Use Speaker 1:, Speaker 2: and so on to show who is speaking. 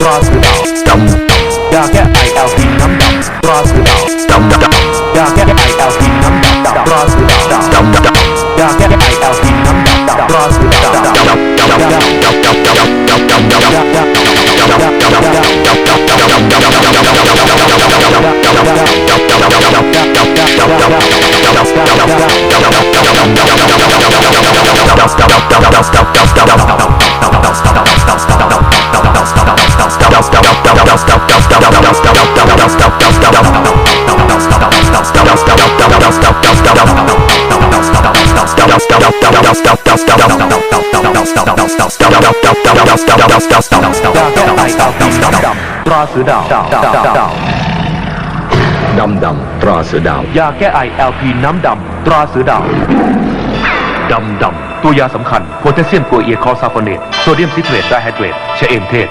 Speaker 1: Cross without dum dum. Da get I L P num dum. Cross without dum dum. Da get I L P num dum. Bras without dum. ตราเสือดาวดำดำตราเสือดาวยาแก้ไอแอลพีน้ำดำตราเสือดาวดำดำตัวยาสำคัญโพแทสเซียมกัวเอียคอซาโฟเนตโซเดียมซิเทรตไดไฮเดรตชเอมเทศ